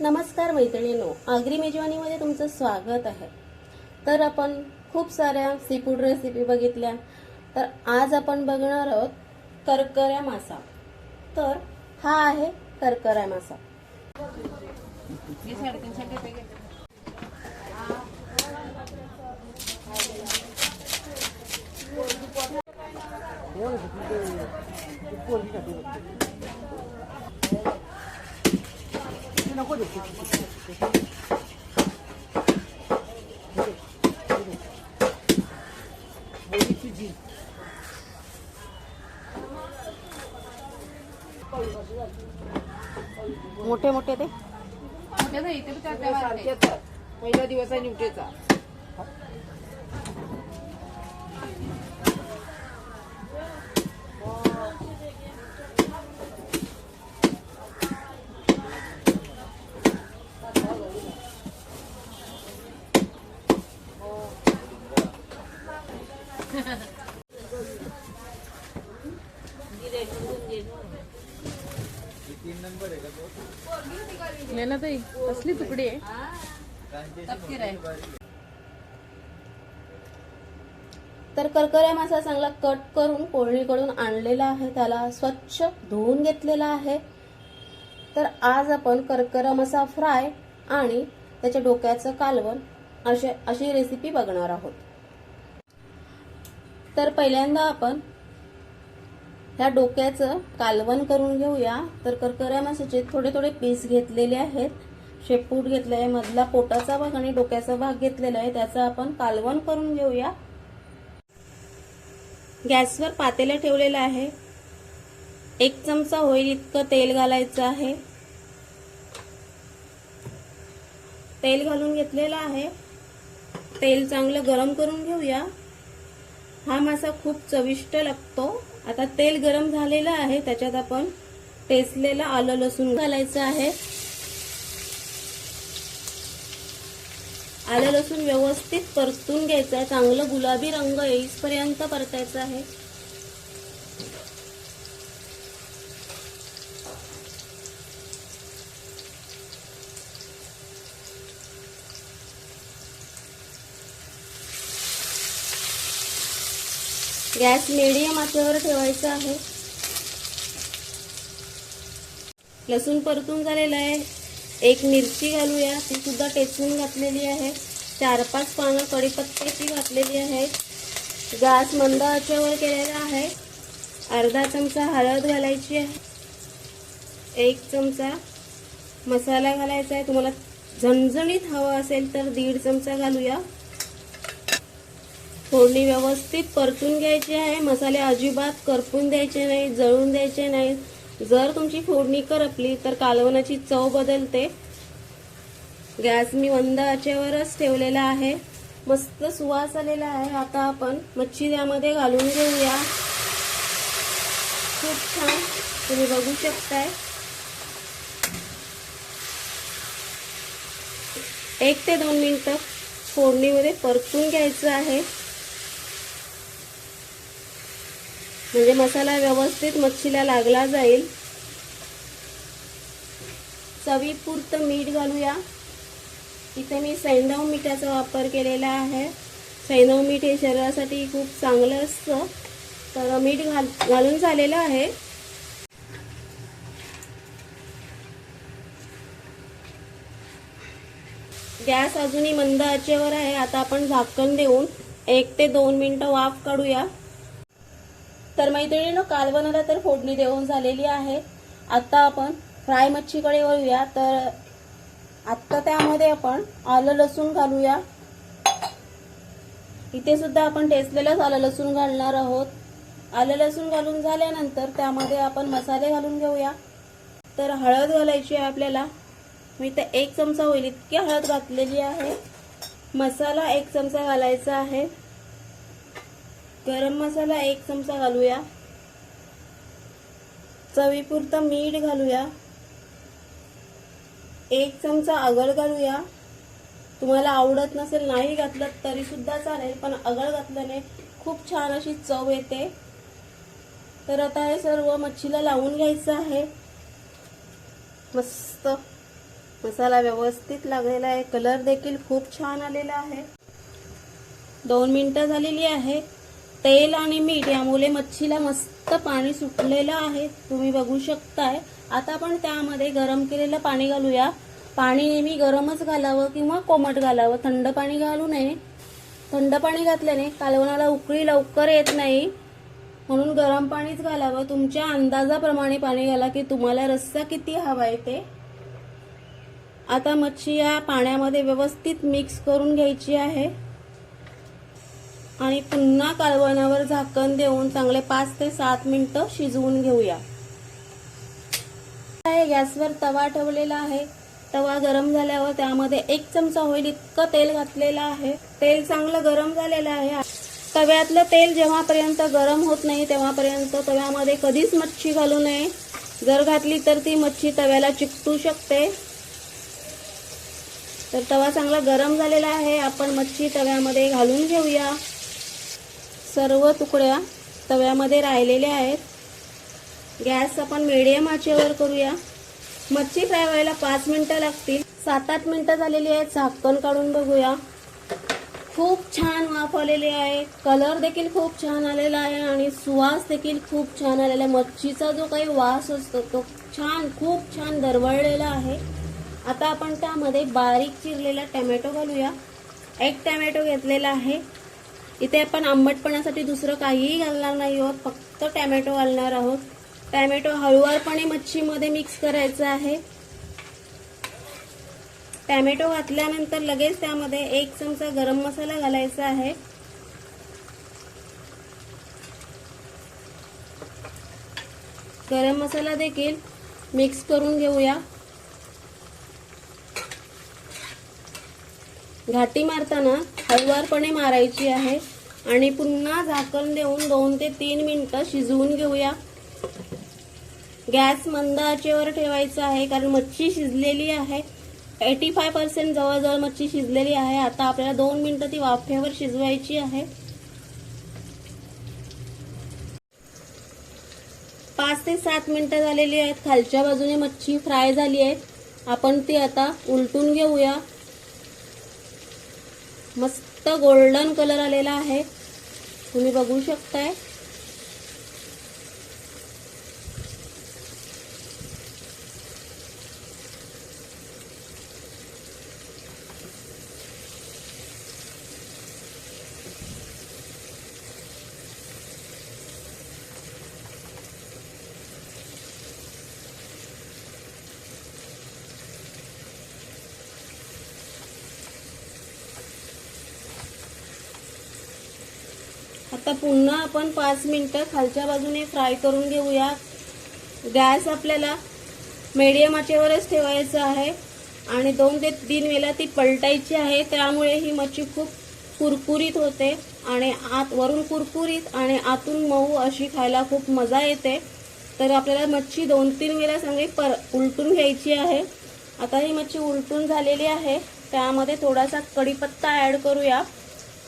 नमस्कार मैत्रिणींनो आगरी मेजवानीमध्ये तुमचं स्वागत आहे. तर आपण खूप साऱ्या सी फूड रेसिपी बघितल्या. तर आज आपण बघणार आहोत करकऱ्या मासा. तर हा आहे करकऱ्या मासा. मोठे मोठे ते? पहिला दिवस आहे निवटेचा ना ताई कसली तुकडी आहे? तर करकऱ्या मासा चांगला कट करून कोळणीकडून आणलेला आहे. त्याला स्वच्छ धुवून घेतलेला आहे. तर आज आपण करकरा मासा फ्राय आणि त्याच्या डोक्याचं कालवण असे अशी रेसिपी बघणार आहोत. तर पहिल्यांदा आपण ह्या डोक्याचं कालवण करून घेऊया. तर करकऱ्या माशाचे थोडे थोडे पीस घेतलेले आहेत. शेपूट घेतले आहे मधला पोटाचा भाग आणि डोक्याचा भाग घेतलेला आहे. त्याचं आपण कालवण करून घेऊया. गॅसवर पातेलं ठेवलेलं आहे. एक चमचा होईल इतकं तेल घालायचं आहे. तेल घालून घेतलेलं आहे. तेल चांगलं गरम करून घेऊया. हा मासा खूप चविष्ट लागतो. आता तेल गरम झालेलं आहे त्याच्यात आपण टेचलेलं आलं लसूण घालायचं आहे. आलं लसूण व्यवस्थित परतून घ्यायचं आहे. चांगलं गुलाबी रंग येईपर्यंत परतायचं आहे. गॅस मिडियम आचेवर ठेवायचा आहे. लसूण परतून झालेला आहे. एक मिरची घालूया. ती सुद्धा टेचून घातलेली आहे. चार पाच पानं कढीपत्त्याची घातलेली आहेत गॅस मंद आचेवर केलेला आहे. अर्धा चमचा हळद घालायची आहे. एक चमचा मसाला घालायचा आहे. तुम्हाला झणझणीत हवा असेल तर दीड चमचा घालूया. फोडणी व्यवस्थित परतून घ्यायची आहे. मसाले अजिबात करपून द्यायचे नाही जळून द्यायचे नाही जर तुमची फोडणी करपली तर कालवणाची चव बदलते. गॅस मी मंद आचेवरच ठेवलेला आहे. मस्त सुवास आलेला आहे. आता आपण मच्छी त्यामध्ये घालून घेऊया. खूप छान. तुम्ही बघू शकताय. एक ते दोन मिनिटं फोडणीमध्ये परतून घ्यायचं आहे. म्हणजे मसाला व्यवस्थित मच्छीला लागला जाईल. चवीपुरतं मीठ घालूया. इथे मी सैंधव मिठाचा वापर केलेला आहे. सैंधव मीठ हे शरीरासाठी खूप चांगलं असतं. तर मीठ घाल घालून झालेलं आहे. गॅस अजूनही मंद आचेवर आहे. आता आपण झाकण देऊन एक ते दोन मिनटं वाफ काढूया. तर मैत्रिणीनं कालवणाला तर फोडणी देऊन झालेली आहे. आत्ता आपण फ्राय मच्छीकडे वळूया. तर आत्ता त्यामध्ये आपण आलं लसूण घालूया. इथे सुद्धा आपण टेचलेलंच आलं लसूण घालणार आहोत. आलं लसूण घालून झाल्यानंतर त्यामध्ये आपण मसाले घालून घेऊया. तर हळद घालायची आहे आपल्याला. मी तर एक चमचा होईल इतकी हळद घातलेली आहे. मसाला एक चमचा घालायचा आहे. गरम मसाला एक चमचा घालूया. चवीपुरतं मीठ घालूया. एक चमचा आगळ घालूया. तुम्हाला आवडत नसेल नाही घातलं तरी सुद्धा चालेल पण आगळ घातल्याने खूप छान अशी चव येते. तर आता हे सर्व मच्छीला लावून घ्यायचं आहे. मस्त मसाला व्यवस्थित लागलेला आहे. कलर देखील खूप छान आलेला आहे. दोन मिनटं झालेली आहे तेल आणि मीठ यामुळे मच्छीला मस्त पाणी सुटलेलं आहे. तुम्ही बघू शकताय. आता आपण त्यामध्ये गरम केलेलं पाणी घालूया. पाणी नेहमी गरमच घालावं किंवा कोमट घालावं. थंड पाणी घालू नये. थंड पाणी घातल्याने कालवणाला उकळी लवकर येत नाही. म्हणून गरम पाणीच घालावं. तुमच्या अंदाजाप्रमाणे पाणी घाला की तुम्हाला रस्सा किती हवा आहे ते. आता मच्छी या पाण्यामध्ये व्यवस्थित मिक्स करून घ्यायची आहे. आणि पुन्हा कालवणावर झाकण देऊन चांगले पाच ते सात मिनटं शिजवून घेऊया. गॅसवर तवा ठेवलेला आहे. तवा गरम झाल्यावर त्यामध्ये एक चमचा होईल इतकं तेल घातलेलं आहे. तेल चांगलं गरम झालेलं आहे. तव्यातलं तेल जेव्हापर्यंत गरम होत नाही तेव्हापर्यंत तव्यामध्ये कधीच मच्छी घालू नये. जर घातली तर ती मच्छी तव्याला चिकटू शकते. तर तवा चांगला गरम झालेला आहे. आपण मच्छी तव्यामध्ये घालून घेऊया. सर्व तुकड्या तव्यामध्ये राहिलेल्या आहेत. गॅस आपण मिडियम आचेवर करूया. मच्छी फ्राय व्हायला पाच मिनटं लागतील. सात आठ मिनटं झालेली आहेत. झाकण काढून बघूया. खूप छान वाफ आलेली आहे. कलर देखील खूप छान आलेला आहे आणि सुवास देखील खूप छान आलेला आहे. मच्छीचा जो काही वास असतो तो छान खूप छान दरवळलेला आहे. आता आपण त्यामध्ये बारीक चिरलेला टॅमॅटो घालूया. एक टॅमॅटो घेतलेला आहे. इथे आपण आंबटपणासाठी दुसरं काहीही घालणार नाही आहोत फक्त टॅमॅटो घालणार आहोत. टॅमॅटो हळूवारपणे मच्छीमध्ये मिक्स करायचं आहे. टॅमॅटो घातल्यानंतर लगेच त्यामध्ये एक चमचा गरम मसाला घालायचा आहे. गरम मसाला देखील मिक्स करून घेऊया. घाटी मारताना हळुवारपणे मारायची आहे. आणि पुन्हा झाकण देऊन दोन ते तीन मिनटं शिजवून घेऊया. गॅस मंद आचेवर ठेवायचा आहे कारण मच्छी शिजलेली आहे. एटी फाय पर्सेंट जवळजवळ मच्छी शिजलेली आहे. आता आपल्याला दोन मिनटं ती वाफेवर शिजवायची आहे. पाच ते सात मिनटं झालेली आहेत. खालच्या बाजूने मच्छी फ्राय झाली आहे आपण ती आता उलटून घेऊया. मस्त गोल्डन कलर आलेला आहे. तुम्ही बघू शकताय. आता पुन्हा आपण पाच मिनटं खालच्या बाजूने फ्राय करून घेऊया. गॅस आपल्याला मीडियम आचेवरच ठेवायचं आहे. आणि दोन ते तीन वेळा ती पलटायची आहे. त्यामुळे ही मच्छी खूप कुरकुरीत होते. आणि आत वरून कुरकुरीत आणि आतून मऊ अशी खायला खूप मजा येते. तर आपल्याला मच्छी दोन तीन वेळा चांगली पर उलटून घ्यायची आहे. आता ही मच्छी उलटून झालेली आहे. त्यामध्ये थोडासा कढीपत्ता ॲड करूया.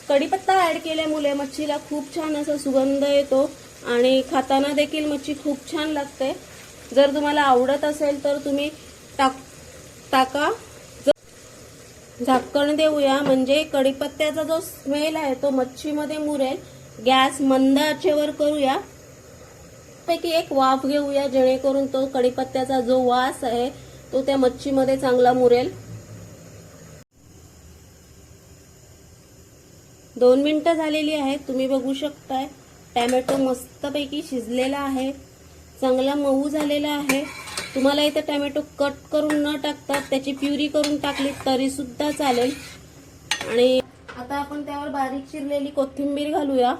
कढीपत्ता ॲड केल्यामुळे मच्छीला खूप छान असा सुगंध येतो आणि खाताना देखील मच्छी खूप छान लागते. जर तुम्हाला आवडत असेल तर तुम्ही टाक टाका. झाकण देऊया. म्हणजे कढीपत्त्याचा जो स्मेल आहे तो मच्छीमध्ये मुरेल. गॅस मंद आचेवर करूया. पैकी एक वाफ घेऊया जेणेकरून तो कढीपत्त्याचा जो वास आहे तो त्या मच्छीमध्ये चांगला मुरेल. दोन मिनिटं झालेली आहेत तुम्ही बघू शकताय. टॅमॅटो मस्तपैकी शिजलेला आहे. चांगला मऊ झालेला आहे. तुम्हाला इथे टॅमॅटो कट करून न टाकता त्याची प्युरी करून टाकली तरीसुद्धा चालेल. आणि आता आपण त्यावर बारीक चिरलेली कोथिंबीर घालूया.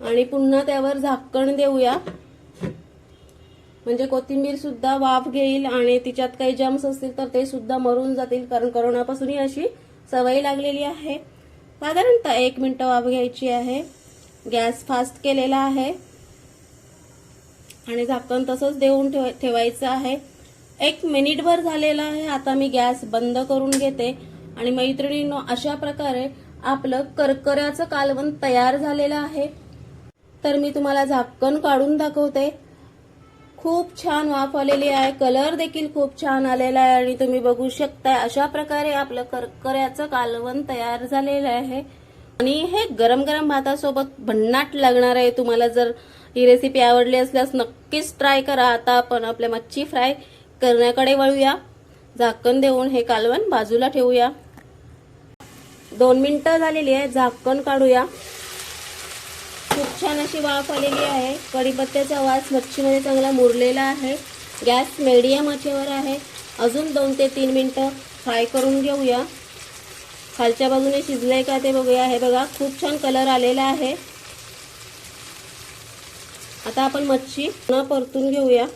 आणि पुन्हा त्यावर झाकण देऊया. म्हणजे कोथिंबीर सुद्धा वाफ घेईल आणि तिच्यात काही जम्स असतील तर ते सुद्धा मरून जातील. कारण करोनापासून ही अशी सवय लागलेली आहे. साधारणतः एक मिनटं वाफ घ्यायची आहे. गॅस फास्ट केलेला आहे. आणि झाकण तसंच देऊन ठेव ठेवायचं आहे. एक मिनिटभर झालेलं आहे. आता मी गॅस बंद करून घेते. आणि मैत्रिणींनो अशा प्रकारे आपलं करकऱ्याचं कालवण तयार झालेलं आहे. तर मी तुम्हाला झाकण काढून दाखवते. खूप छान वाफ आलेली आहे. कलर देखील खूप छान आलेला आहे आणि तुम्ही बघू शकता अशा प्रकारे आपलं करकऱ्याचं कालवण तयार झालेलं आहे. आणि हे गरम गरम भातासोबत भन्नाट लागणार आहे. तुम्हाला जर ही रेसिपी आवडली असल्यास नक्कीच ट्राय करा. आता आपण आपल्या मच्छी फ्राय करण्याकडे वळूया. झाकण देऊन हे कालवण बाजूला ठेवूया. दोन मिनटं झालेली आहे. झाकण काढूया. खूप छान अशी वाफ आलेली आहे. कढीपत्त्याचा वास मच्छीमध्ये चांगला मुरलेला आहे. गॅस मीडियम आचेवर आहे. अजून दोन ते तीन मिनटं फ्राय करून घेऊया. खालच्या बाजूने शिजलंय का ते बघूया. हे बघा खूप छान कलर आलेला आहे. आता आपण मच्छी पुन्हा परतून घेऊया.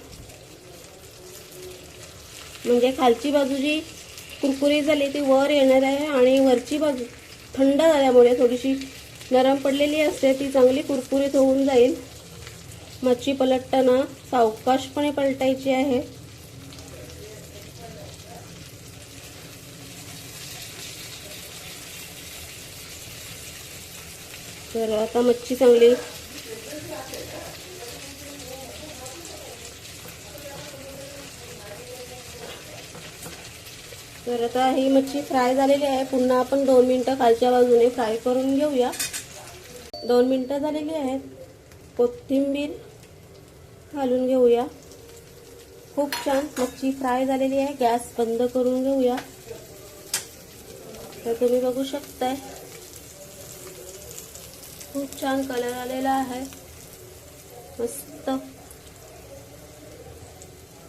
म्हणजे खालची बाजू जी कुरकुरी झाली ती वर येणार आहे आणि वरची बाजू थंड झाल्यामुळे थोडीशी नरम पडलेली असते ती चांगली कुरकुरीत होऊन जाईल. मच्छी पलटताना सावकाशपणे पलटायची आहे. तर आता मच्छी चांगली तर आता ही मच्छी फ्राय झालेली आहे. पुन्हा आपण दोन मिनटं खालच्या बाजूने फ्राय करून घेऊया. दोन मिनटं झालेली आहेत. कोथिंबीर घालून घेऊया. खूप छान मच्छी फ्राय झालेली आहे. गॅस बंद करून घेऊया. तर तुम्ही बघू शकताय. खूप छान कलर आलेला आहे. मस्त.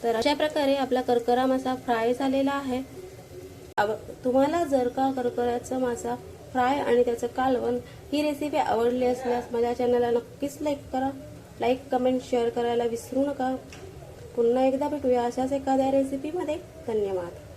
तर अशा प्रकारे आपला करकरा मासा फ्राय झालेला आहे. तुम्हाला जर का करकऱ्याचा मासा फ्राय आणि त्याचं कालवण ही रेसिपी आवडली असल्यास माझ्या चॅनलला नक्कीच लाईक करा. लाईक कमेंट शेअर करायला विसरू नका. पुन्हा एकदा भेटूया अशाच एखाद्या रेसिपीमध्ये धन्यवाद.